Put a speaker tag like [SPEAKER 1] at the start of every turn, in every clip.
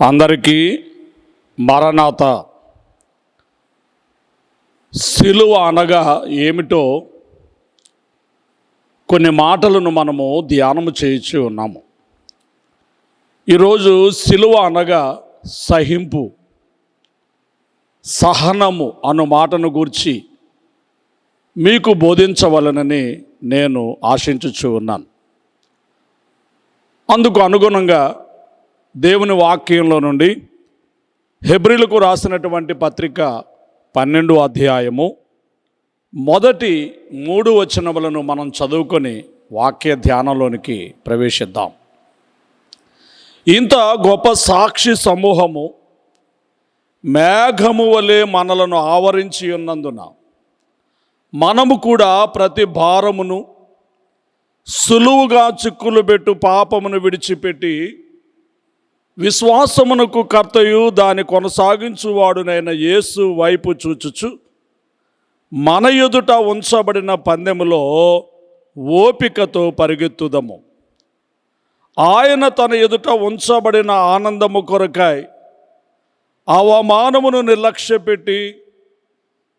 [SPEAKER 1] అందరికీ మరణాత సిలువ అనగా ఏమిటో కొన్ని మాటలను మనము ధ్యానము చేయించి ఉన్నాము. ఈరోజు సిలువ అనగా సహింపు సహనము అను మాటను గూర్చి మీకు బోధించవలనని నేను ఆశించుచు ఉన్నాను. అందుకు అనుగుణంగా దేవుని వాక్యంలో నుండి హెబ్రిలకు రాసినటువంటి పత్రిక పన్నెండు అధ్యాయము మొదటి మూడు వచనములను మనం చదువుకొని వాక్య ధ్యానంలోనికి ప్రవేశిద్దాం. ఇంత గొప్ప సాక్షి సమూహము మేఘము వలె మనలను ఆవరించి ఉన్నందున మనము కూడా ప్రతి భారమును సులువుగా చిక్కులు పెట్టు పాపమును విడిచిపెట్టి విశ్వాసమునకు కర్తయు దాని కొనసాగించువాడునైన యేసు వైపు చూచుచు మన ఎదుట ఉంచబడిన పందెములో ఓపికతో పరిగెత్తుదము. ఆయన తన ఎదుట ఉంచబడిన ఆనందము కొరకాయి అవమానమును నిర్లక్ష్యపెట్టి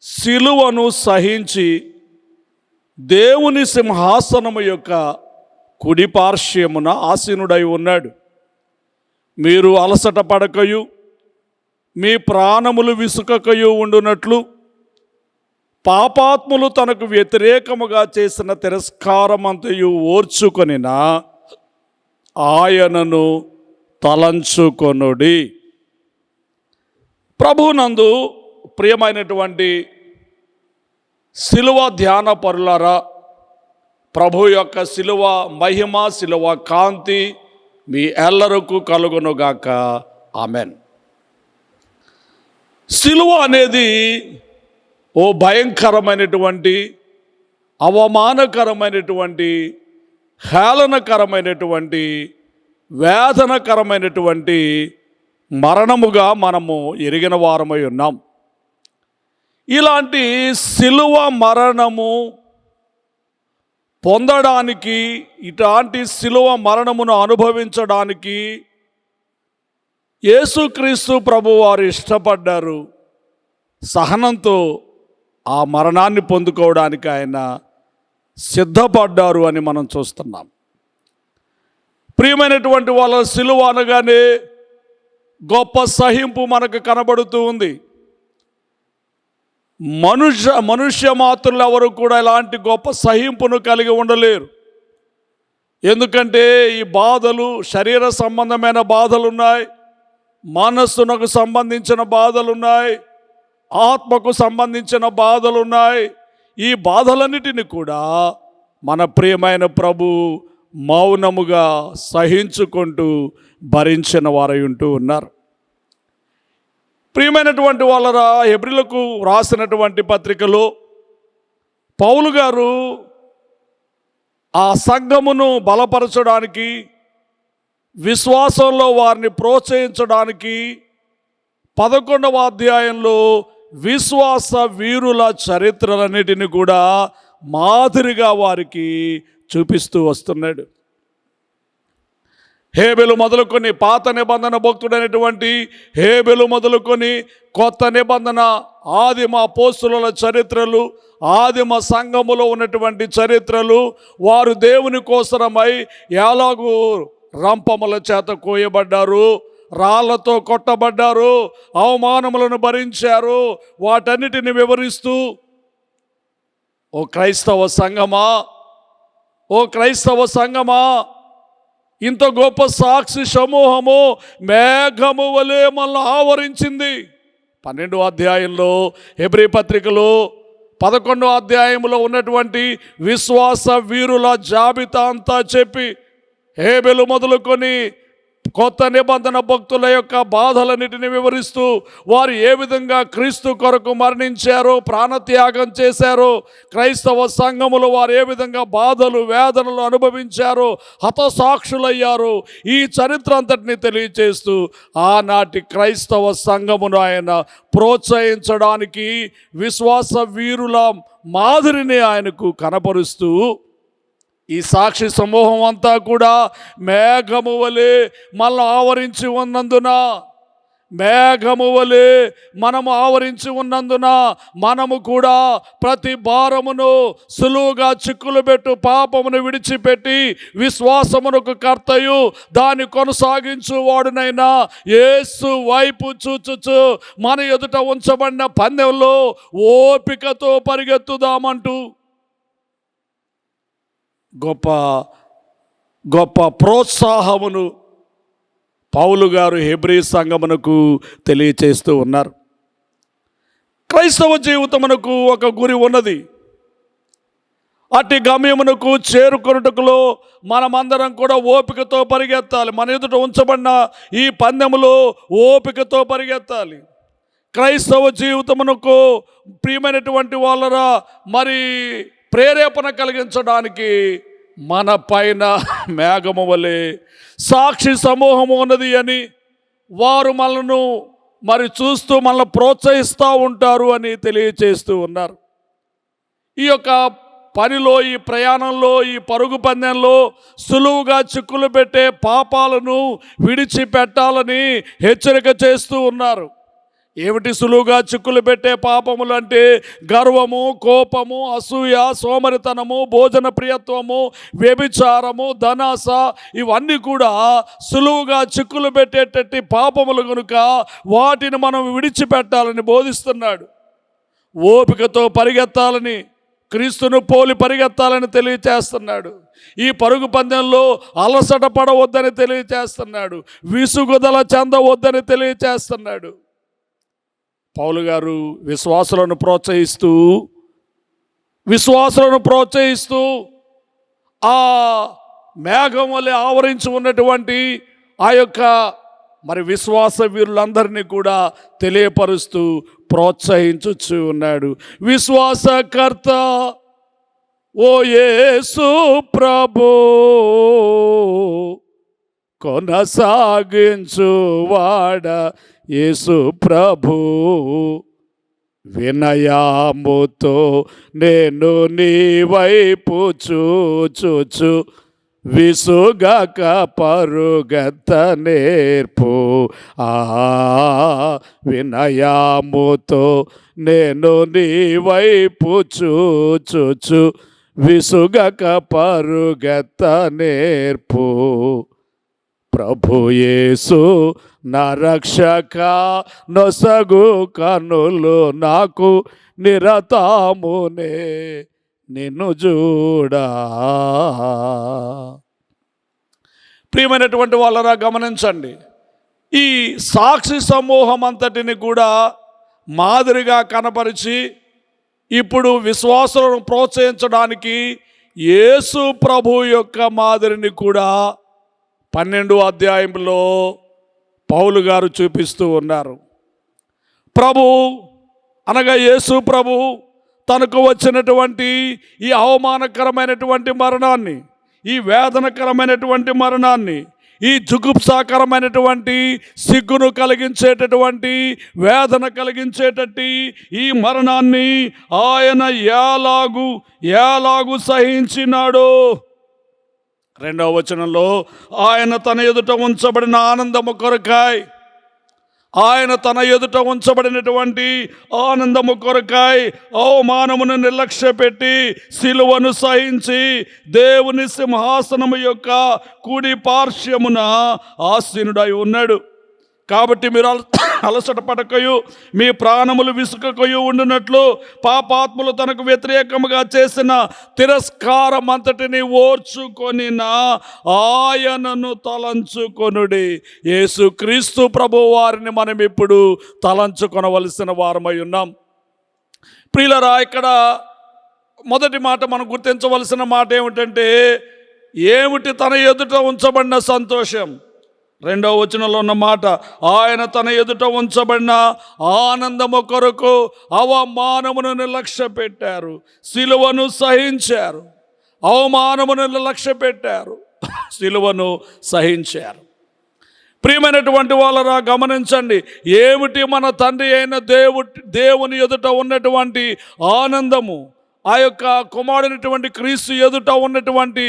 [SPEAKER 1] సిలువను సహించి దేవుని సింహాసనము యొక్క కుడిపార్శ్వమున ఆసీనుడై ఉన్నాడు. మీరు అలసట పడకయు మీ ప్రాణములు విసుకకయు ఉండునట్లు పాపాత్ములు తనకు వ్యతిరేకముగా చేసిన తిరస్కారమంతయు ఓర్చుకొనిన ఆయనను తలంచుకొనుడి. ప్రభునందు ప్రియమైనటువంటి శిలువ ధ్యాన పరులారా ప్రభు యొక్క శిలువ మహిమ శిలువ కాంతి మీ ఎల్లరకు కలుగునుగాక. ఆమెన్. సిలువ అనేది ఓ భయంకరమైనటువంటి అవమానకరమైనటువంటి హేళనకరమైనటువంటి వేదనకరమైనటువంటి మరణముగా మనము ఎరిగిన వారమై ఉన్నాం. ఇలాంటి సిలువ మరణము పొందడానికి ఇలాంటి శిలువ మరణమును అనుభవించడానికి యేసుక్రీస్తు ప్రభు వారు ఇష్టపడ్డారు. సహనంతో ఆ మరణాన్ని పొందుకోవడానికి ఆయన సిద్ధపడ్డారు అని మనం చూస్తున్నాం. ప్రియమైనటువంటి వాళ్ళ సిలువ అనగానే గొప్ప సహింపు మనకు కనబడుతూ ఉంది. మనుష్య మనుష్య మాత్రులు ఎవరు కూడా ఇలాంటి గొప్ప సహింపును కలిగి ఉండలేరు. ఎందుకంటే ఈ బాధలు శరీర సంబంధమైన బాధలు ఉన్నాయి మనస్సునకు సంబంధించిన బాధలు ఉన్నాయి ఆత్మకు సంబంధించిన బాధలు ఉన్నాయి ఈ బాధలన్నిటిని కూడా మన ప్రియమైన ప్రభు మౌనముగా సహించుకుంటూ భరించిన వారై ఉంటూ ఉన్నారు. ప్రియమైనటువంటి వాళ్ళ ఎబ్రిలకు రాసినటువంటి పత్రికలో పౌలు గారు ఆ సంఘమును బలపరచడానికి విశ్వాసంలో వారిని ప్రోత్సహించడానికి పదకొండవ అధ్యాయంలో విశ్వాస వీరుల చరిత్రలన్నిటిని కూడా మాదిరిగా వారికి చూపిస్తూ వస్తున్నాడు. హేబెలు మొదలుకొని పాత నిబంధన భక్తుడైనటువంటి హేబెలు మొదలుకొని కొత్త నిబంధన ఆదిమ పోస్తుల చరిత్రలు ఆదిమ సంఘములో ఉన్నటువంటి చరిత్రలు వారు దేవుని కోసరమై ఎలాగూ రంపముల చేత కోయబడ్డారు రాళ్ళతో కొట్టబడ్డారు అవమానములను భరించారు వాటన్నిటిని వివరిస్తూ ఓ క్రైస్తవ సంఘమా ఓ క్రైస్తవ సంఘమా ఇంత గొప్ప సాక్షి సమూహము మేఘము వలె మనల్ని ఆవరించింది. పన్నెండు అధ్యాయంలో హెబ్రి పత్రికలో పదకొండో అధ్యాయంలో ఉన్నటువంటి విశ్వాస వీరుల జాబితా అంతా చెప్పి హేబెలు మొదలుకొని కొత్త నిబంధన భక్తుల యొక్క బాధలన్నిటిని వివరిస్తూ వారు ఏ విధంగా క్రీస్తు కొరకు మరణించారో ప్రాణత్యాగం చేశారో క్రైస్తవ సంఘములు వారు ఏ విధంగా బాధలు వేదనలు అనుభవించారో హతసాక్షులయ్యారో ఈ చరిత్ర అంతటిని తెలియచేస్తూ ఆనాటి క్రైస్తవ సంఘమును ఆయన ప్రోత్సహించడానికి విశ్వాస వీరుల మాదిరిని ఆయనకు కనపరుస్తూ ఈ సాక్షి సమూహం అంతా కూడా మేఘము వలె మనల్ని ఆవరించి ఉన్నందున మేఘము వలె మనము ఆవరించి ఉన్నందున మనము కూడా ప్రతి భారమును సులువుగా చిక్కులు పెట్టు పాపమును విడిచిపెట్టి విశ్వాసమునకు కర్తయు. దాన్ని కొనసాగించు వాడునైనా ఏసు వైపు చూచుచు మన ఎదుట ఉంచబడిన పందెంలో ఓపికతో పరిగెత్తుదామంటూ గొప్ప గొప్ప ప్రోత్సాహమును పౌలు గారు హెబ్రీ సంగమునకు తెలియచేస్తూ ఉన్నారు. క్రైస్తవ జీవితమునకు ఒక గురి ఉన్నది. అట్టి గమ్యమునకు చేరుకొనుటకులో మనమందరం కూడా ఓపికతో పరిగెత్తాలి. మన ఎదుట ఉంచబడిన ఈ పందెములో ఓపికతో పరిగెత్తాలి. క్రైస్తవ జీవితమునకు ప్రియమైనటువంటి వాళ్ళరా మరి ప్రేరేపణ కలిగించడానికి మన పైన మేఘము వలె సాక్షి సమూహము ఉన్నది అని వారు మనను మరి చూస్తూ మనల్ని ప్రోత్సహిస్తూ ఉంటారు అని తెలియచేస్తూ ఉన్నారు. ఈ యొక్క పనిలో ఈ ప్రయాణంలో ఈ పరుగు పందెంలో సులువుగా చిక్కులు పెట్టే పాపాలను విడిచిపెట్టాలని హెచ్చరిక చేస్తూ ఉన్నారు. ఏమిటి సులువుగా చిక్కులు పెట్టే పాపములు అంటే గర్వము కోపము అసూయ సోమరితనము భోజన ప్రియత్వము వ్యభిచారము ధనాస ఇవన్నీ కూడా సులువుగా చిక్కులు పెట్టేటట్టి పాపములు కనుక వాటిని మనం విడిచిపెట్టాలని బోధిస్తున్నాడు. ఓపికతో పరిగెత్తాలని క్రీస్తును పోలి పరిగెత్తాలని తెలియచేస్తున్నాడు. ఈ పరుగు పందెంలో అలసట పడవద్దని తెలియచేస్తున్నాడు. విసుగుదల చెందవద్దని తెలియచేస్తున్నాడు. పౌలు గారు విశ్వాసులను ప్రోత్సహిస్తూ విశ్వాసులను ప్రోత్సహిస్తూ ఆ మేఘం వలె ఆవరించి ఉన్నటువంటి ఆ యొక్క మరి విశ్వాస వీరులందరినీ కూడా తెలియపరుస్తూ ప్రోత్సహించుచు ఉన్నాడు. విశ్వాసకర్త ఓ యేసు ప్రభు కొనసాగించువాడ యేసు ప్రభు వినయాముతో నేను నీ వైపు చూచుచు విసుగక పరుగత నేర్పు. ఆ వినయాముతో నేను నీ వైపు చూచుచు విసుగక పరుగత నేర్పు. ప్రభుయేసు నా రక్షక నొసగు కనులు నాకు నిరతామునే నిన్ను చూడా ప్రియమైనటువంటి వాళ్ళరా గమనించండి. ఈ సాక్షి సమూహం అంతటిని కూడా మాదిరిగా కనపరిచి ఇప్పుడు విశ్వాసులను ప్రోత్సహించడానికి యేసు ప్రభు యొక్క మాదిరిని కూడా పన్నెండు అధ్యాయంలో పౌలు గారు చూపిస్తూ ఉన్నారు. ప్రభు అనగా యేసు ప్రభు తనకు వచ్చినటువంటి ఈ అవమానకరమైనటువంటి మరణాన్ని ఈ వేదనకరమైనటువంటి మరణాన్ని ఈ జుగుప్సాకరమైనటువంటి సిగ్గును కలిగించేటటువంటి వేదన కలిగించేటట్టి ఈ మరణాన్ని ఆయన ఎలాగు ఎలాగు సహించినాడో రెండవ వచనంలో ఆయన తన ఎదుట ఉంచబడిన ఆనందము కొరకాయ్ ఆయన తన ఎదుట ఉంచబడినటువంటి ఆనందము కొరకాయ్ అవమానమును నిర్లక్ష్య పెట్టి సిలువను సహించి దేవుని సింహాసనము యొక్క కుడి పార్శ్వమున ఆసీనుడై ఉన్నాడు. కాబట్టి మీరు అల- అలసట పడకయు మీ ప్రాణములు విసుకకయు ఉండినట్లు పాపాత్ములు తనకు వ్యతిరేకముగా చేసిన తిరస్కారం అంతటిని ఓర్చుకొనిన ఆయనను తలంచుకొనుడి. యేసు క్రీస్తు ప్రభు వారిని మనం ఇప్పుడు తలంచుకొనవలసిన వారమై ఉన్నాం. ప్రియులరా ఇక్కడ మొదటి మాట మనం గుర్తించవలసిన మాట ఏమిటంటే ఏమిటి తన ఎదుట ఉంచబడిన సంతోషం? రెండవ వచనంలో ఉన్న మాట ఆయన తన ఎదుట ఉంచబడిన ఆనందము కొరకు అవమానమును నిర్లక్ష్య పెట్టారు సిలువను సహించారు. అవమానమును నిర్లక్ష్య పెట్టారు సిలువను సహించారు. ప్రియమైనటువంటి వాళ్ళరా గమనించండి ఏమిటి మన తండ్రి అయిన దేవు దేవుని ఎదుట ఉన్నటువంటి ఆనందము? ఆ యొక్క కుమారుడినటువంటి క్రీస్తు ఎదుట ఉన్నటువంటి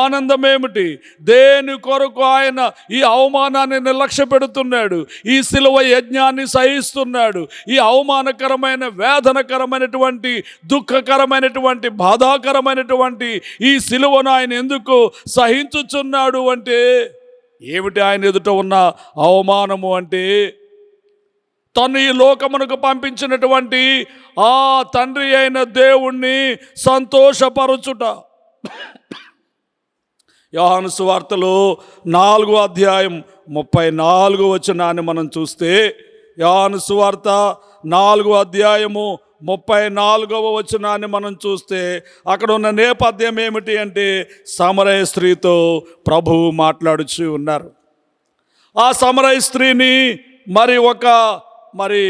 [SPEAKER 1] ఆనందం ఏమిటి? దేని కొరకు ఆయన ఈ అవమానాన్ని నిర్లక్ష్య పెడుతున్నాడు? ఈ శిలువ యజ్ఞాన్ని సహిస్తున్నాడు? ఈ అవమానకరమైన వేదనకరమైనటువంటి దుఃఖకరమైనటువంటి బాధాకరమైనటువంటి ఈ శిలువను ఆయన ఎందుకు సహించుచున్నాడు అంటే ఏమిటి ఆయన ఎదుట ఉన్న అవమానము అంటే తను ఈ లోకమునకు పంపించినటువంటి ఆ తండ్రి అయిన దేవుణ్ణి సంతోషపరచుట. యోహాను సువార్తలో నాలుగో అధ్యాయం ముప్పై నాలుగు వచనాన్ని మనం చూస్తే యోహాను సువార్త నాలుగో అధ్యాయము ముప్పై నాలుగవ వచనాన్ని మనం చూస్తే అక్కడ ఉన్న నేపథ్యం ఏమిటి అంటే సమరయ స్త్రీతో ప్రభువు మాట్లాడుచు ఉన్నారు. ఆ సమరయ స్త్రీని మరి ఒక మరి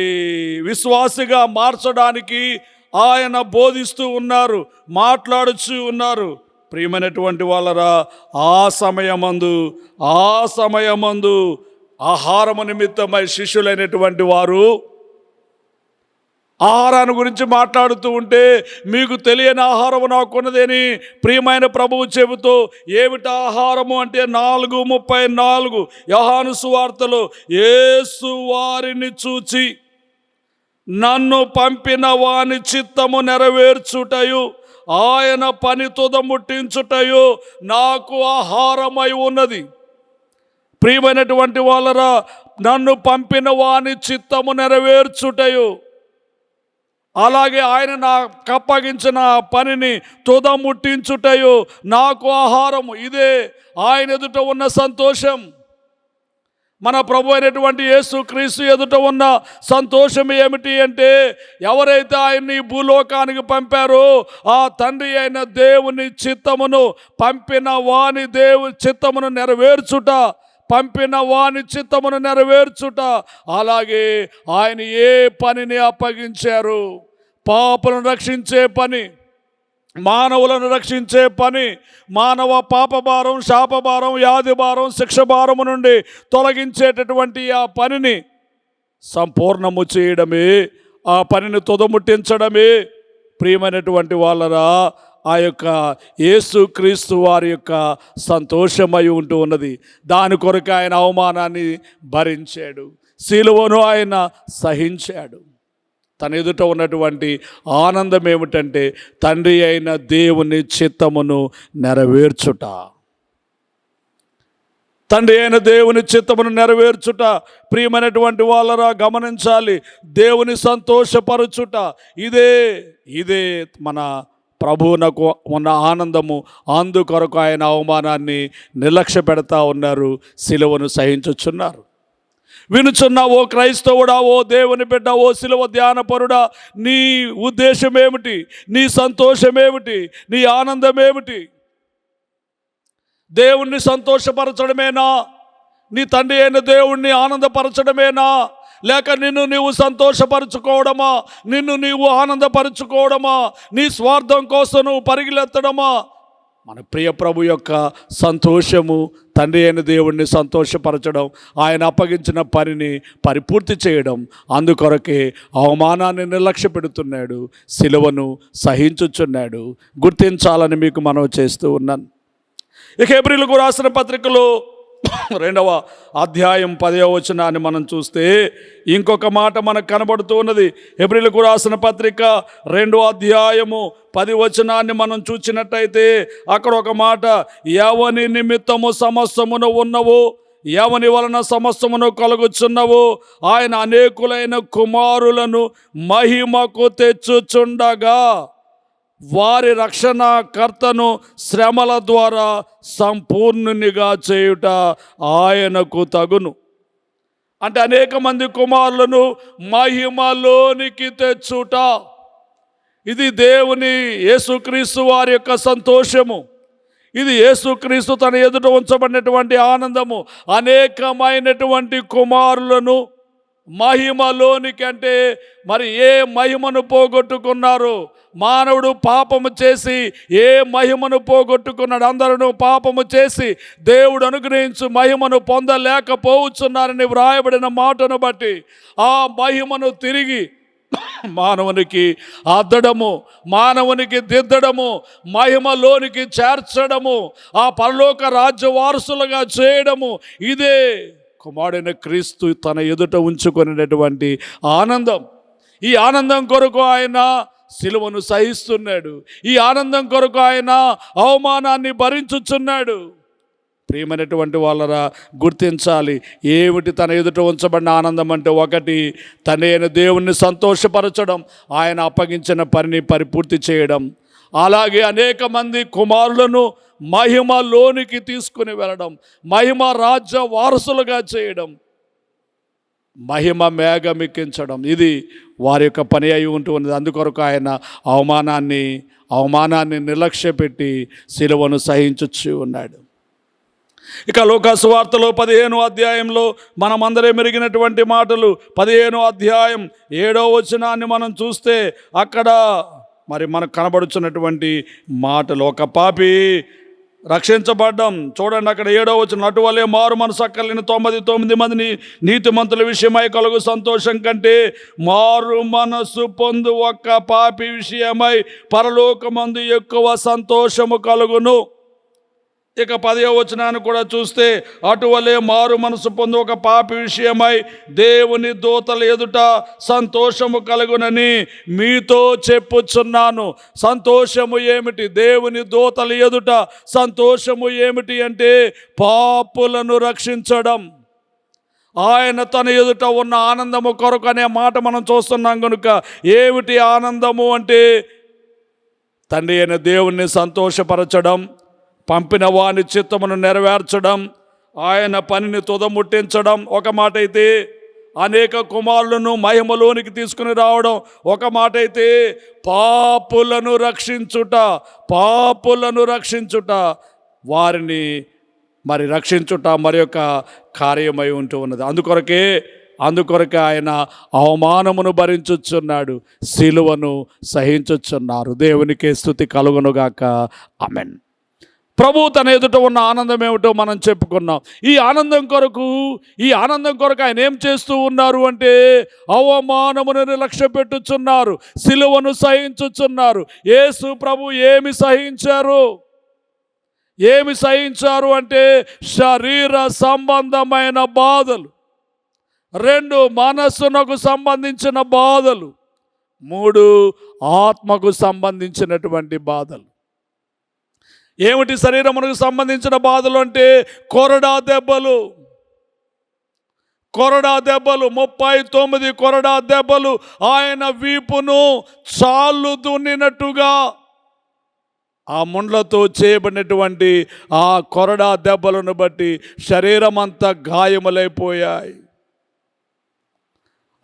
[SPEAKER 1] విశ్వాసిగా మార్చడానికి ఆయన బోధిస్తూ ఉన్నారు మాట్లాడుచూ ఉన్నారు. ప్రియమైనటువంటి వాళ్ళరా ఆ సమయమందు ఆ సమయమందు ఆహారము నిమిత్తమై శిష్యులైనటువంటి వారు ఆహారాన్ని గురించి మాట్లాడుతూ ఉంటే మీకు తెలియని ఆహారము నాకున్నదని. ప్రియమైన ప్రభువు చెబుతూ ఏమిటి ఆహారము? అంటే నాలుగు ముప్పై నాలుగు యహాను వార్తలు ఏసు వారిని చూచి నన్ను పంపిన వాని చిత్తము నెరవేర్చుటయు ఆయన పని తుదముట్టించుటయు నాకు ఆహారమై ఉన్నది. ప్రియమైనటువంటి వాళ్ళరా నన్ను పంపిన వాని చిత్తము నెరవేర్చుటయు అలాగే ఆయన నాకు అప్పగించిన పనిని తుదముట్టించుటయు నాకు ఆహారం ఇదే ఆయన ఎదుట ఉన్న సంతోషం. మన ప్రభు అయినటువంటి యేసు క్రీస్తు ఎదుట ఉన్న సంతోషం ఏమిటి అంటే ఎవరైతే ఆయన్ని భూలోకానికి పంపారో ఆ తండ్రి అయిన దేవుని చిత్తమును పంపిన వాని దేవు చిత్తమును నెరవేర్చుట పంపిన వాని చిత్తమును నెరవేర్చుట. అలాగే ఆయన ఏ పనిని అప్పగించారు? పాపలను రక్షించే పని మానవులను రక్షించే పని మానవ పాపభారం శాపభారం వ్యాధి భారం శిక్ష భారము నుండి తొలగించేటటువంటి ఆ పనిని సంపూర్ణము చేయడమే ఆ పనిని తుదముట్టించడమే. ప్రియమైనటువంటి వాళ్ళరా ఆ యొక్క యేసుక్రీస్తు వారి యొక్క సంతోషమై ఉంటూ ఉన్నది. దాని కొరకు ఆయన అవమానాన్ని భరించాడు. శిలువను ఆయన సహించాడు. తన ఎదుట ఉన్నటువంటి ఆనందం ఏమిటంటే తండ్రి అయిన దేవుని చిత్తమును నెరవేర్చుట. తండ్రి అయిన దేవుని చిత్తమును నెరవేర్చుట. ప్రియమైనటువంటి వాళ్ళరా గమనించాలి. దేవుని సంతోషపరచుట. ఇదే ఇదే మన ప్రభువునకు ఉన్న ఆనందము అందుకొరకు ఆయన అవమానాన్ని నిర్లక్ష్య పెడతా ఉన్నారు. సిలువను సహించుచున్నారు. వినుచున్న ఓ క్రైస్తవుడా ఓ దేవుని బిడ్డ ఓ శిలువ ధ్యానపరుడా నీ ఉద్దేశం ఏమిటి నీ సంతోషం ఏమిటి నీ ఆనందం ఏమిటి దేవుణ్ణి సంతోషపరచడమేనా? నీ తండ్రి అయిన దేవుణ్ణి ఆనందపరచడమేనా? లేక నిన్ను నీవు సంతోషపరుచుకోవడమా? నిన్ను నీవు ఆనందపరుచుకోవడమా? నీ స్వార్థం కోసం నువ్వు పరిగిలెత్తడమా మన ప్రియ ప్రభు యొక్క సంతోషము తండ్రి అయిన దేవుణ్ణి సంతోషపరచడం ఆయన అప్పగించిన పనిని పరిపూర్తి చేయడం అందుకొరకే అవమానాన్ని నిర్లక్ష్య పెడుతున్నాడు సిలువను సహించుచున్నాడు. గుర్తించాలని మీకు మనవి చేస్తూ ఉన్నాను. ఇక ఏప్రిల్కు రాసిన పత్రికలో రెండవ అధ్యాయం పదవ వచనాన్ని మనం చూస్తే ఇంకొక మాట మనకు కనబడుతూ ఉన్నది. ఎబ్రిల్కు రాసిన పత్రిక రెండో అధ్యాయము పది వచనాన్ని మనం చూసినట్టయితే అక్కడ ఒక మాట ఎవని నిమిత్తము సమస్తమును ఉన్నవు ఎవని వలన సమస్తమును కలుగుచున్నవు? ఆయన అనేకులైన కుమారులను మహిమకు తెచ్చుచుండగా. వారి రక్షణకర్తను శ్రమల ద్వారా సంపూర్ణునిగా చేయుట ఆయనకు తగును. అంటే అనేక మంది కుమారులను మహిమలోనికి తెచ్చుట. ఇది దేవుని యేసుక్రీస్తు వారి యొక్క సంతోషము. ఇది యేసుక్రీస్తు తన ఎదుట ఉంచబడినటువంటి ఆనందము. అనేకమైనటువంటి కుమారులను మహిమలోనికి అంటే మరి ఏ మహిమను పోగొట్టుకున్నారు మానవుడు పాపము చేసి ఏ మహిమను పోగొట్టుకున్నాడు అందరూ పాపము చేసి దేవుడు అనుగ్రహించు మహిమను పొందలేకపోవచ్చున్నారని వ్రాయబడిన మాటను బట్టి ఆ మహిమను తిరిగి మానవునికి అద్దడము మానవునికి దిద్దడము మహిమలోనికి చేర్చడము ఆ పరలోక రాజ్య వారసులుగా చేయడము ఇదే కుమారుడైన క్రీస్తు తన ఎదుట ఉంచుకునేటటువంటి ఆనందం. ఈ ఆనందం కొరకు ఆయన సిలువను సహిస్తున్నాడు. ఈ ఆనందం కొరకు ఆయన అవమానాన్ని భరించుచున్నాడు. ప్రియమైనటువంటి వాళ్ళరా గుర్తించాలి. ఏమిటి తన ఎదుట ఉంచబడిన ఆనందం అంటే ఒకటి తనైన దేవుణ్ణి సంతోషపరచడం ఆయన అప్పగించిన పనిని పరిపూర్తి చేయడం. అలాగే అనేక మంది కుమారులను మహిమలోనికి తీసుకుని వెళ్ళడం మహిమ రాజ్య వారసులుగా చేయడం మహిమ మేఘమెక్కించడం ఇది వారి యొక్క పని అయి ఉంటుంది అందుకొరకు ఆయన అవమానాన్ని అవమానాన్ని నిర్లక్ష్యపెట్టి శిలువను సహించొచ్చు ఉన్నాడు. ఇక లోకాసు వార్తలో పదిహేను అధ్యాయంలో మనమందరే మెరిగినటువంటి మాటలు. పదిహేను అధ్యాయం ఏడో వచనాన్ని మనం చూస్తే అక్కడ మరి మనకు కనబడుచున్నటువంటి మాటలు. ఒక పాపి రక్షించబడ్డం. చూడండి అక్కడ ఏడో వచ్చిన అటువలే మారు మనసు అక్కర్లేని తొమ్మిది తొమ్మిది మందిని నీతిమంతుల విషయమై కలుగు సంతోషం కంటే మారు మనసు పొందు ఒక్క పాపి విషయమై పరలోకమందు ఎక్కువ సంతోషము కలుగును. ఇక పదవ వచనాన్ని కూడా చూస్తే అటువలే మారు మనసు పొంది ఒక పాపి విషయమై దేవుని దూతల ఎదుట సంతోషము కలుగునని మీతో చెప్పుచున్నాను. సంతోషము ఏమిటి? దేవుని దూతల ఎదుట సంతోషము ఏమిటి అంటే పాపులను రక్షించడం. ఆయన తన ఎదుట ఉన్న ఆనందము కొరకు అనే మాట మనం చూస్తున్నాం కనుక ఏమిటి ఆనందము అంటే తండ్రి అయిన దేవుణ్ణి సంతోషపరచడం పంపిన వాని చిత్తమును నెరవేర్చడం ఆయన పనిని తుదముట్టించడం. ఒక మాట అయితే అనేక కుమారులను మహిమలోనికి తీసుకుని రావడం. ఒక మాట అయితే పాపులను రక్షించుట పాపులను రక్షించుట వారిని మరి రక్షించుట మరి యొక్క కార్యమై ఉంటూ ఉన్నది. అందుకొరకే అందుకొరకే ఆయన అవమానమును భరించుచున్నాడు శిలువను సహించుచున్నారు. దేవునికి స్థుతి కలుగునుగాక. అమెన్ ప్రభు తన ఎదుట ఉన్న ఆనందం ఏమిటో మనం చెప్పుకున్నాం. ఈ ఆనందం కొరకు ఈ ఆనందం కొరకు ఆయన ఏం చేస్తూ ఉన్నారు అంటే అవమానమును లక్ష్య పెట్టుచున్నారు సిలువను సహించుచున్నారు. యేసు ప్రభు ఏమి సహించారు? ఏమి సహించారు అంటే శరీర సంబంధమైన బాధలు. రెండు మనస్సునకు సంబంధించిన బాధలు. మూడు ఆత్మకు సంబంధించినటువంటి బాధలు. ఏమిటి శరీరమునకు సంబంధించిన బాధలు అంటే కొరడా దెబ్బలు? కొరడా దెబ్బలు ముప్పై తొమ్మిది కొరడా దెబ్బలు ఆయన వీపును చాలు దున్నినట్టుగా ఆ ముండ్లతో చేయబడినటువంటి ఆ కొరడా దెబ్బలను బట్టి శరీరం అంతా గాయములైపోయాయి.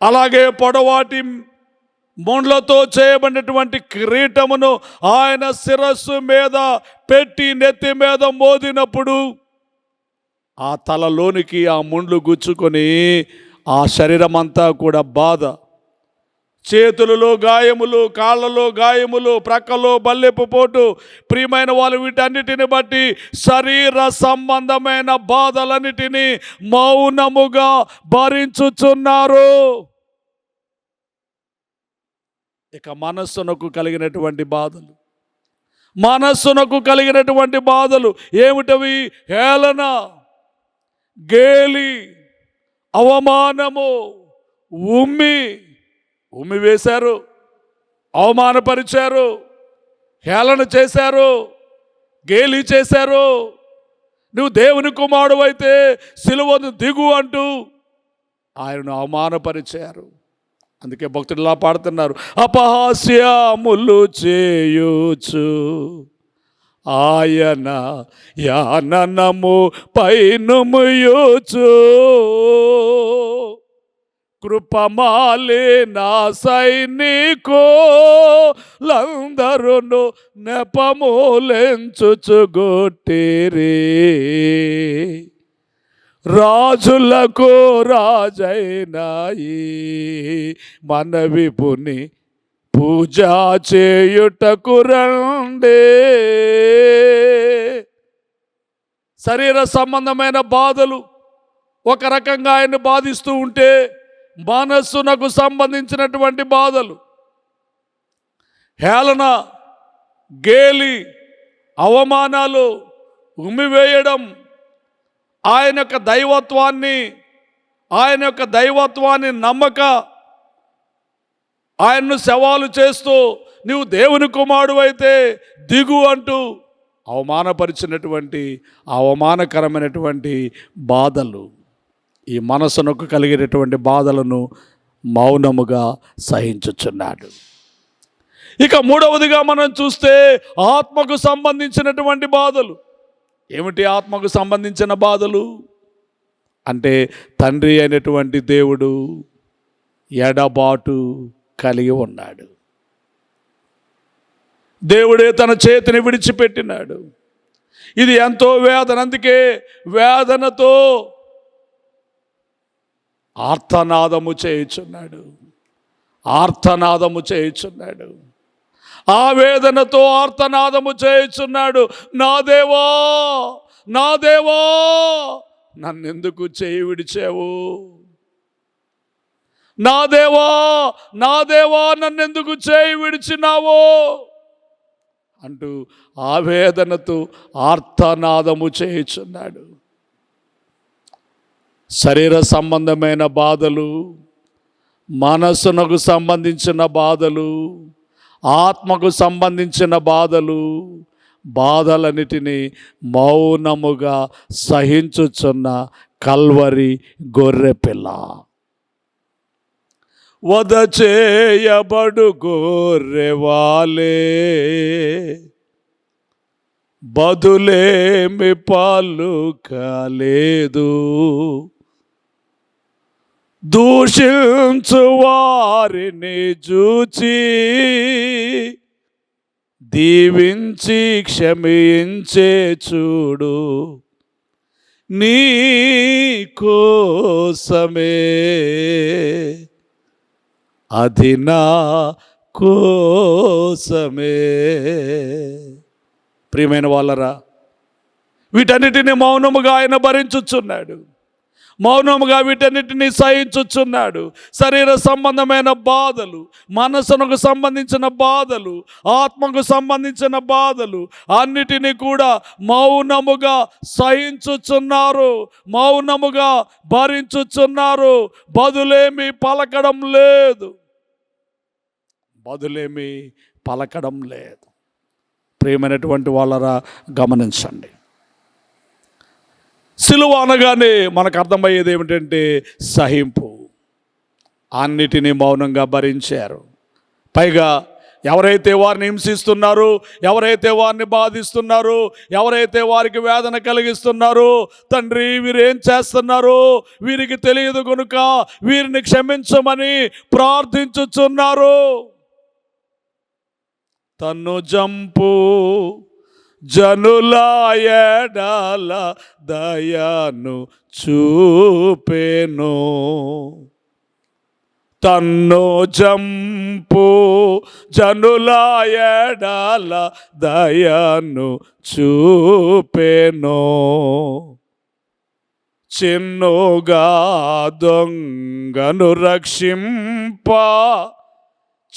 [SPEAKER 1] అలాగే పొడవాటి ముండ్లతో చేయబడినటువంటి కిరీటమును ఆయన శిరస్సు మీద పెట్టి నెత్తి మీద మోదినప్పుడు ఆ తలలోనికి ఆ ముండ్లు గుచ్చుకొని ఆ శరీరం అంతా కూడా బాధ. చేతులలో గాయములు కాళ్ళలో గాయములు ప్రక్కలో బల్లెపు పోటు ప్రియమైన వాళ్ళు వీటన్నిటిని బట్టి శరీర సంబంధమైన బాధలన్నిటినీ మౌనముగా భరించుచున్నారు. ఇక మనస్సునకు కలిగినటువంటి బాధలు. మనస్సునకు కలిగినటువంటి బాధలు ఏమిటవి? హేళన గేలి అవమానము ఉమ్మి. ఉమ్మి వేశారు అవమానపరిచారు హేళన చేశారు గేలి చేశారు. నువ్వు దేవుని కుమారుడు అయితే సిలువను దిగు అంటూ ఆయనను అవమానపరిచారు. అందుకే భక్తుడిలా పాడుతున్నారు అపహాస్యములు చేయుచు ఆయన యాననము పైనుముయుచు కృపమాలి నా సైనికో లందరును నెపములెంచుచుగొట్టిరి రాజులకు రాజైనాయి. మన విపుని పూజ చేయుటకు రండే. శరీర సంబంధమైన బాధలు ఒక రకంగా ఆయన్ని బాధిస్తూ ఉంటే మనస్సునకు సంబంధించినటువంటి బాధలు. హేళన గేలి అవమానాలు ఉమ్మివేయడం ఆయన యొక్క దైవత్వాన్ని ఆయన యొక్క దైవత్వాన్ని నమ్మక ఆయన్ను సవాలు చేస్తూ నీవు దేవుని కుమారుడు అయితే దిగు అంటూ అవమానపరిచినటువంటి అవమానకరమైనటువంటి బాధలు. ఈ మనసునకు కలిగినటువంటి బాధలను మౌనముగా సహించుచున్నాడు. ఇక మూడవదిగా మనం చూస్తే ఆత్మకు సంబంధించినటువంటి బాధలు. ఏమిటి ఆత్మకు సంబంధించిన బాధలు? అంటే తండ్రి అయినటువంటి దేవుడు ఎడబాటు కలిగి ఉన్నాడు. దేవుడే తన చేతిని విడిచిపెట్టినాడు. ఇది ఎంతో వేదన. అందుకే వేదనతో ఆర్తనాదము చేయుచున్నాడు. ఆర్తనాదము చేయుచున్నాడు. ఆవేదనతో ఆర్తనాదము చేయుచున్నాడు. నా దేవా నా దేవా నన్నెందుకు చేయి విడిచావు? నా దేవా నా దేవా నన్నెందుకు చేయి విడిచినావో? అంటూ ఆవేదనతో ఆర్తనాదము చేయుచున్నాడు. శరీర సంబంధమైన బాధలు మనసునకు సంబంధించిన బాధలు ఆత్మకు సంబంధించిన బాధలు బాధలన్నిటినీ మౌనముగా సహించుచున్న కల్వరి గొర్రెపిల్ల వద చేయబడు గొర్రెవాలే బదులేమి పాలు కాలేదు దూషించు వారిని చూచి దీవించి క్షమించే చూడు. నీ కోసమే అది నా కోసమే. ప్రియమైన వాళ్ళరా వీటన్నిటిని మౌనముగా ఆయన భరించుచున్నాడు. మౌనముగా వీటన్నిటిని సహించుచున్నాడు. శరీర సంబంధమైన బాధలు మనసునకు సంబంధించిన బాధలు ఆత్మకు సంబంధించిన బాధలు అన్నిటినీ కూడా మౌనముగా సహించుచున్నారు. మౌనముగా భరించుచున్నారు. బదులేమి పలకడం లేదు. బదులేమి పలకడం లేదు. ప్రేమైనటువంటి వాళ్ళరా గమనించండి. సిలువ అనగానే మనకు అర్థమయ్యేది ఏమిటంటే సహింపు. అన్నిటినీ మౌనంగా భరించారు. పైగా ఎవరైతే వారిని హింసిస్తున్నారో ఎవరైతే వారిని బాధిస్తున్నారో ఎవరైతే వారికి వేదన కలిగిస్తున్నారో తండ్రి వీరేం చేస్తున్నారు వీరికి తెలియదు కనుక వీరిని క్షమించమని ప్రార్థించుచున్నారు. తన్ను జంపు జనులాయడాల దయాను చూపెను. తన్ను జంపు జనులాయడాల దయాను చూపెను. చిన్నుగా దొంగను రక్షింప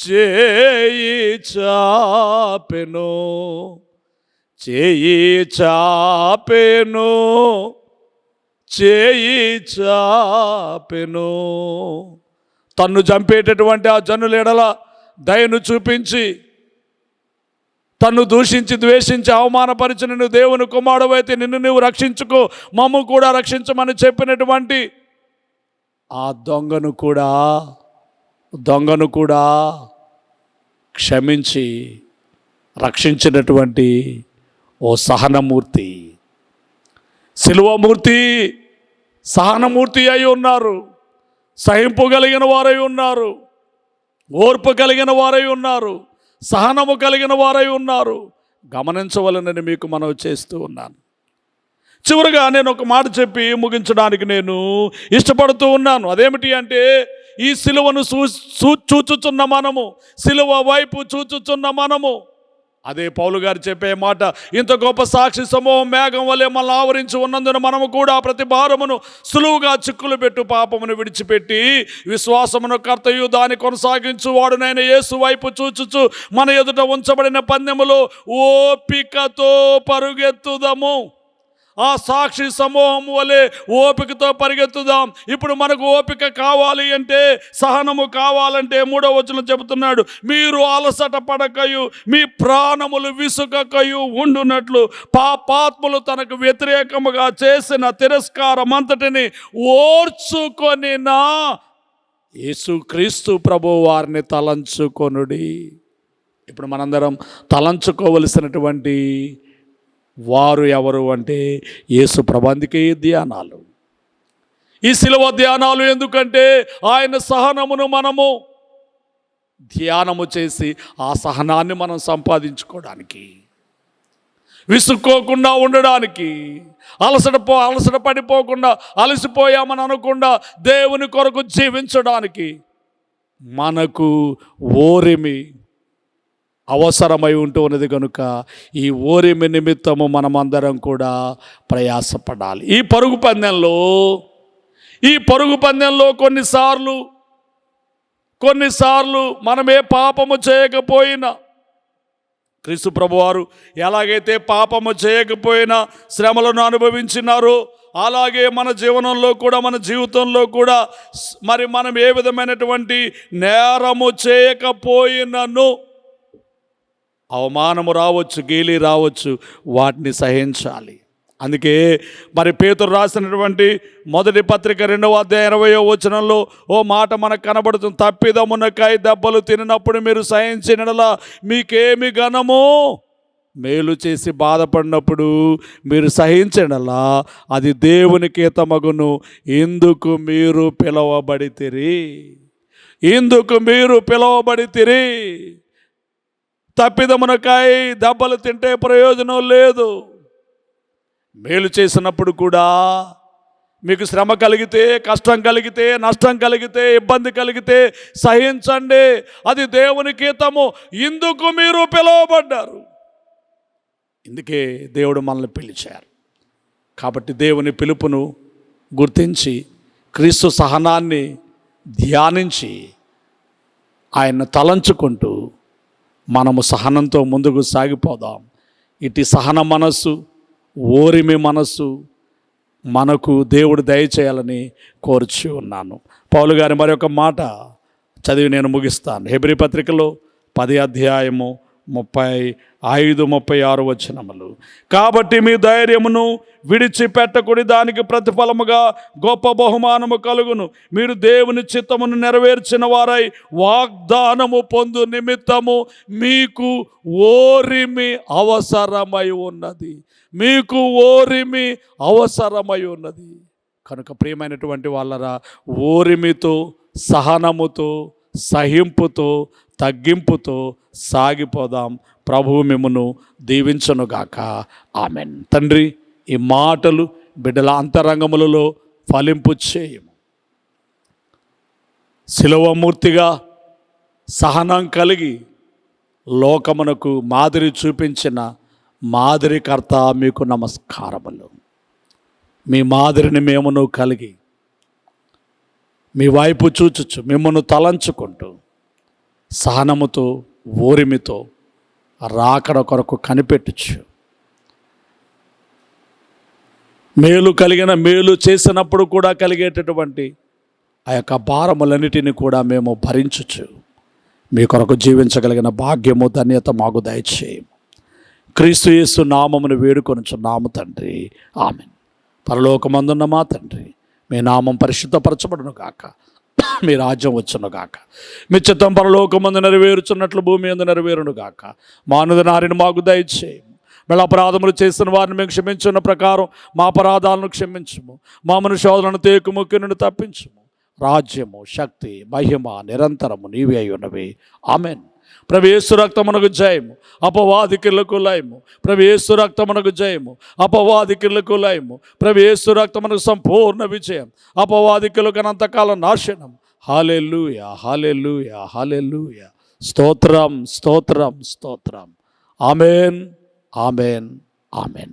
[SPEAKER 1] చేయి చాపెను. చేయి చాపెను చేయి చాపెను. తన్ను చంపేటటువంటి ఆ జనుల ఎడల దయను చూపించి తన్ను దూషించి ద్వేషించి అవమానపరిచి నిన్ను దేవుని కుమారుడు అయితే నిన్ను నువ్వు రక్షించుకో మమ్ము కూడా రక్షించమని చెప్పినటువంటి ఆ దొంగను కూడా దొంగను కూడా క్షమించి రక్షించినటువంటి ఓ సహనమూర్తి. శిలువమూర్తి సహనమూర్తి అయి ఉన్నారు. సహింపు కలిగిన వారై ఉన్నారు. ఓర్పు కలిగిన వారై ఉన్నారు. సహనము కలిగిన వారై ఉన్నారు. గమనించవలనని మీకు మనవి చేస్తూ ఉన్నాను. చివరిగా నేను ఒక మాట చెప్పి ముగించడానికి నేను ఇష్టపడుతూ ఉన్నాను. అదేమిటి అంటే ఈ సిలువను చూ చూచుచున్న మనము సిలువ వైపు చూచుచున్న మనము అదే పౌలు గారు చెప్పే మాట ఇంత గొప్ప సాక్షి సమూహం మేఘం వలె మనల్ని ఆవరించి ఉన్నందున మనము కూడా ప్రతి భారమును సులువుగా చిక్కులు పెట్టు పాపమును విడిచిపెట్టి విశ్వాసమును కర్తయు దాన్ని కొనసాగించు వాడునైన యేసు వైపు చూచుచు మన ఎదుట ఉంచబడిన పందెములో ఓపికతో పరుగెత్తుదము. ఆ సాక్షి సమూహం వలె ఓపికతో పరిగెత్తుదాం. ఇప్పుడు మనకు ఓపిక కావాలి అంటే సహనము కావాలంటే మూడో వచనం చెబుతున్నాడు. మీరు అలసట పడకయు మీ ప్రాణములు విసుకకయు ఉండునట్లు పాపాత్ములు తనకు వ్యతిరేకముగా చేసిన తిరస్కారం అంతటిని ఓర్చుకొని నా యేసుక్రీస్తు ప్రభు వారిని తలంచుకొనుడి. ఇప్పుడు మనందరం తలంచుకోవలసినటువంటి వారు ఎవరు అంటే యేసు ప్రబంధికే ధ్యానాలు. ఈ శిలువ ధ్యానాలు ఎందుకంటే ఆయన సహనమును మనము ధ్యానము చేసి ఆ సహనాన్ని మనం సంపాదించుకోవడానికి విసుక్కోకుండా ఉండడానికి అలసట పో అలసట పడిపోకుండా అలసిపోయామని అనకుండా దేవుని కొరకు జీవించడానికి మనకు ఓరిమి అవసరమై ఉంటూ ఉన్నది కనుక ఈ ఓరిమి నిమిత్తము మనమందరం కూడా ప్రయాసపడాలి. ఈ పరుగు పందెంలో ఈ పరుగు పందెంలో కొన్నిసార్లు కొన్నిసార్లు మనమే పాపము చేయకపోయినా క్రీస్తు ప్రభువారు ఎలాగైతే పాపము చేయకపోయినా శ్రమలను అనుభవించినారో అలాగే మన జీవనంలో కూడా మన జీవితంలో కూడా మరి మనం ఏ విధమైనటువంటి నేరము చేయకపోయినను అవమానము రావచ్చు గేలి రావచ్చు వాటిని సహించాలి. అందుకే మరి పేతురు రాసినటువంటి మొదటి పత్రిక రెండవ అధ్యాయ ఇరవయో వచనంలో ఓ మాట మనకు కనబడుతుంది తప్పిదమునకాయ దెబ్బలు తినప్పుడు మీరు సహించినలా మీకేమి ఘనము? మేలు చేసి బాధపడినప్పుడు మీరు సహించడలా అది దేవునికి తమగును ఎందుకు మీరు పిలవబడితిరి. ఎందుకు మీరు పిలవబడితిరి. తప్పిదమునకాయ దెబ్బలు తింటే ప్రయోజనం లేదు. మేలు చేసినప్పుడు కూడా మీకు శ్రమ కలిగితే కష్టం కలిగితే నష్టం కలిగితే ఇబ్బంది కలిగితే సహించండి. అది దేవుని గీతము. ఇందుకు మీరు పిలువబడ్డారు. ఇందుకే దేవుడు మనల్ని పిలిచారు. కాబట్టి దేవుని పిలుపును గుర్తించి క్రీస్తు సహనాన్ని ధ్యానించి ఆయన తలంచుకుంటూ మనము సహనంతో ముందుకు సాగిపోదాం. ఇటు సహన మనస్సు ఓరిమి మనస్సు మనకు దేవుడు దయచేయాలని కోరుచు ఉన్నాను. పౌలు గారి మరొక మాట చదివి నేను ముగిస్తాను. హెబ్రి పత్రికలో పది అధ్యాయము ముప్పై ఐదు ముప్పై ఆరు వచనములు. కాబట్టి మీ ధైర్యమును విడిచిపెట్టకుడి దానికి ప్రతిఫలముగా గొప్ప బహుమానము కలుగును. మీరు దేవుని చిత్తమును నెరవేర్చిన వారై వాగ్దానము పొందు నిమిత్తము మీకు ఓరిమి అవసరమై ఉన్నది. మీకు ఓరిమి అవసరమై ఉన్నది. కనుక ప్రియమైనటువంటి వాళ్ళరా ఓరిమితో సహనముతో సహింపుతో తగ్గింపుతో సాగిపోదాం. ప్రభువు మిమ్మను దీవించనుగాక ఆమెన్. తండ్రి ఈ మాటలు బిడ్డల అంతరంగములలో ఫలింపు చేయము. శిలవమూర్తిగా సహనం కలిగి లోకమునకు మాదిరి చూపించిన మాదిరికర్త మీకు నమస్కారములు. మీ మాదిరిని మేమును కలిగి మీ వైపు చూచుచు మిమ్మను తలంచుకుంటూ సహనముతో ఓరిమితో రాకడ కొరకు కనిపెట్టచ్చు మేలు కలిగిన మేలు చేసినప్పుడు కూడా కలిగేటటువంటి ఆ యొక్క భారములన్నిటిని కూడా మేము భరించచ్చు మీ కొరకు జీవించగలిగిన భాగ్యము ధన్యత మాకు దయచేయము క్రీస్తు యేసు నామమును వేడుకొనుచు నాము తండ్రి. ఆమె పరలోకమందున్న మా తండ్రి. మీ నామం పరిశుద్ధపరచబడును కాక మీ రాజ్యం వచ్చును గాక. మీ చిత్తం పరలోకమందు నెరవేరుచున్నట్లు భూమి అందు నెరవేరును గాక. మానుద నారిని మాకు దయచేయము మళ్ళీ అపరాధములు చేసిన వారిని మేము క్షమించున్న ప్రకారం మా అపరాధాలను క్షమించుము. మా మనుషోధలను తేకుముక్కి నుండి తప్పించుము. రాజ్యము శక్తి మహిమ నిరంతరము నీవే అయి ఉన్నవి. ఆమెన్. ప్రవేశు రక్తమునకు జయము. అపవాది కిర్లకు లయము ప్రవేశు రక్తమునకు జయము. అపవాది కిర్లకు లయము ప్రవేశు రక్తమునకు సంపూర్ణ విజయం. అపవాది అనంతకాల నాశనం. హాలెల్లుయ హాలెల్లుయ హాలెల్లుయ స్తోత్రం స్తోత్రం స్తోత్రం. Amen amen amen.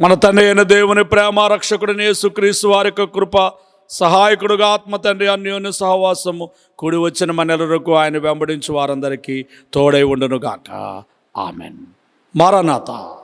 [SPEAKER 1] మన తండ్రి అయిన దేవుని ప్రేమ రక్షకుడిని యేసుక్రీస్తు వారి యొక్క కృప సహాయకుడుగా ఆత్మ తండ్రి అన్యోన్య సహవాసము కూడి వచ్చిన మనలకు ఆయన వెంబడించి వారందరికీ తోడై ఉండును గాక ఆమెన్. మారనాథ.